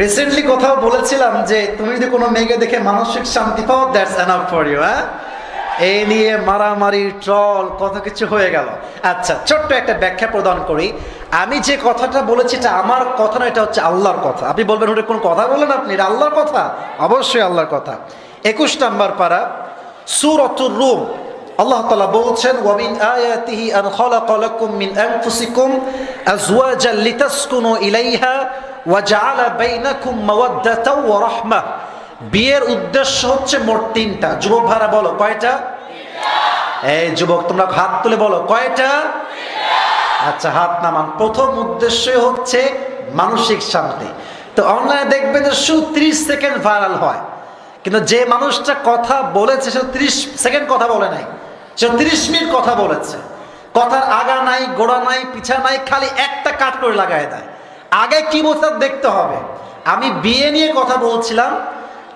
Recently কোথাও বলেছিলাম যে তুমি যদি কোনো মেয়েকে দেখে মানসিক শান্তি পাও দ্যাটস এনাফ ফর ইউ হ্যাঁ? এই নিয়ে মারামারি, ট্রল, কত কিছু হয়ে গেল। আচ্ছা ছোট্ট একটা ব্যাখ্যা প্রদান করি। আমি যে কথাটা বলেছি, এটা আমার কথা না, এটা হচ্ছে আল্লাহর কথা। আপনি বলবেন ওটা কোন কথা বলেন আপনি? এটা আল্লাহর কথা? অবশ্যই আল্লাহর কথা। একুশ নাম্বার পারা, সুরতুর রুম। আল্লাহ তালা বলছেন ওয়ামিন আয়াতিহি আন খালাকা লাকুম মিন আনফুসিকুম আজওয়াজান লিতাসকুনু ইলাইহা বিয়ের উদ্দেশ্য হচ্ছে মোট তিনটা। যুবক ভাড়া বলো, কয়টা? এই যুবক, তোমরা হাত তুলে বলো, কয়টা? আচ্ছা হাত নামান। প্রথম উদ্দেশ্য হচ্ছে মানসিক শান্তি। তো অনলাইনে দেখবেন যে শুধু ত্রিশ সেকেন্ড ভাইরাল হয়। কিন্তু যে মানুষটা কথা বলেছে, সে ত্রিশ সেকেন্ড কথা বলে নাই। সে ত্রিশ মিনিট কথা বলেছে। কথার আগা নাই, গোড়া নাই, পিছা নাই, খালি একটা কাট করে লাগাই দেয়। আগে কি বোঝার দেখতে হবে। আমি বিয়ে নিয়ে কথা বলছিলাম,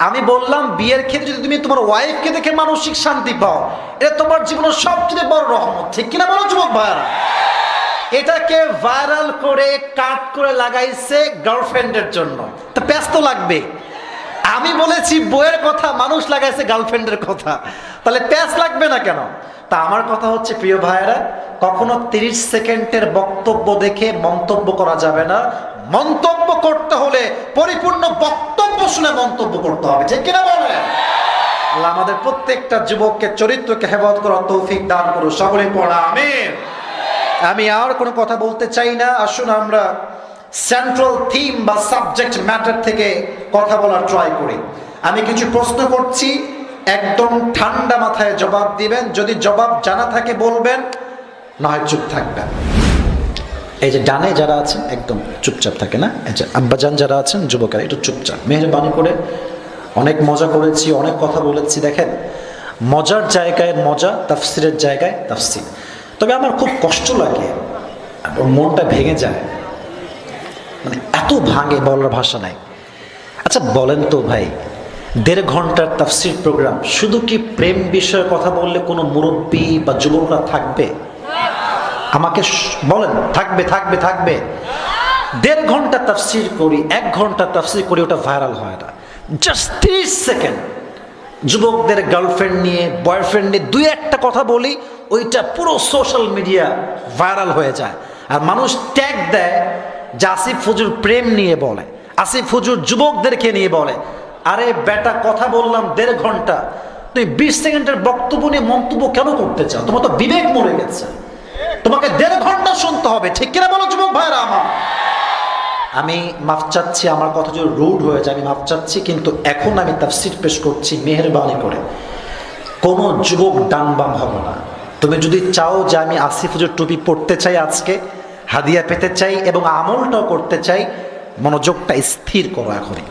আমি বললাম, বিয়ের ক্ষেত্রে যদি তুমি তোমার ওয়াইফকে দেখে মানসিক শান্তি পাও, এটা তোমার জীবনের সবচেয়ে বড় রহমত। ঠিক কিনা বলো যুবক ভাইয়ারা? এটাকে ভাইরাল করে কাট করে লাগাইছে গার্লফ্রেন্ডের জন্য। তো ব্যস্ত লাগবে। আমি বলেছি বইয়ের কথা, মানুষ লাগাইছে গার্লফ্রেন্ডের কথা। তাহলে প্যাস লাগবে না কেন? তা আমার কথা হচ্ছে, প্রিয় ভাইয়েরা, কখনো তিরিশ সেকেন্ডের বক্তব্য দেখে মন্তব্য করা যাবে না। মন্তব্য করতে হলে পরিপূর্ণ বক্তব্য শুনে মন্তব্য করতে হবে, ঠিক কিনা আল্লাহ আমাদের প্রত্যেকটা যুবককে, চরিত্রকে হেফাজত করার তৌফিক দান করুন সকলে পড়া, আমিন। আমি আর কোনো কথা বলতে চাই না। আসুন আমরা সেন্ট্রাল থিম বা সাবজেক্ট ম্যাটার থেকে কথা বলার ট্রাই করি। আমি কিছু প্রশ্ন করছি, একদম ঠান্ডা মাথায় জবাব দিবেন। যদি জবাব জানা থাকে বলবেন না হয় চুপ থাকবেন। এই যে ডানে যারা আছেন, একদম চুপচাপ থাকে না? এই যে আব্বাজান যারা আছেন, যুবকেরা, একটু চুপচাপ। মেহরবানি করে অনেক মজা করেছি, অনেক কথা বলেছি। দেখেন, মজার জায়গায় মজা, তাফসিরের জায়গায় তাফসির। তবে আমার খুব কষ্ট লাগে মনটা ভেঙে যায়। মানে এত ভাঙে বলার ভাষা নাই। আচ্ছা বলেন তো ভাই, দেড় ঘণ্টার তাফসির প্রোগ্রাম শুধু কি প্রেম বিষয়ে কথা বললে কোনো মুরব্বী বা যুবকরা থাকবে? আমাকে বলেন, থাকবে থাকবে থাকবে। দেড় ঘণ্টা তাফসির করি, এক ঘণ্টা তাফসির করি, ওটা ভাইরাল হয় না। জাস্ট তিরিশ সেকেন্ড যুবকদের গার্লফ্রেন্ড নিয়ে বয়ফ্রেন্ড নিয়ে দুই একটা কথা বলি, ওইটা পুরো সোশ্যাল মিডিয়া ভাইরাল হয়ে যায়। আর মানুষ ট্যাগ দেয় যে আসিফ ফজুর প্রেম নিয়ে বলে, আসিফ ফজুর যুবকদেরকে নিয়ে বলে, আরে বেটা, কথা বললাম দেড় ঘণ্টা। তুমি বিশ সেকেন্ডের বক্তব্য নিয়ে মন্তব্য কেন করতে চাও? তোমার তো বিবেক মরে গেছে। তোমাকে দেড় ঘণ্টা শুনতে হবে, ঠিক কিনা বলো যুবক ভাইরা আমার? আমি মাফ চাচ্ছি, আমার কথা যদি রুড হয়ে যায়, আমি মাফ চাচ্ছি, কিন্তু এখন আমি তাফসির পেশ করছি মেহরবানি করে। কোনো যুবক ডান বাম হবে না। তুমি যদি চাও যে আমি আসিফ টুপি পড়তে চাই আজকে হাদিয়া পেতে চাই এবং আমলটাও করতে চাই মনোযোগটা স্থির করো এখনই।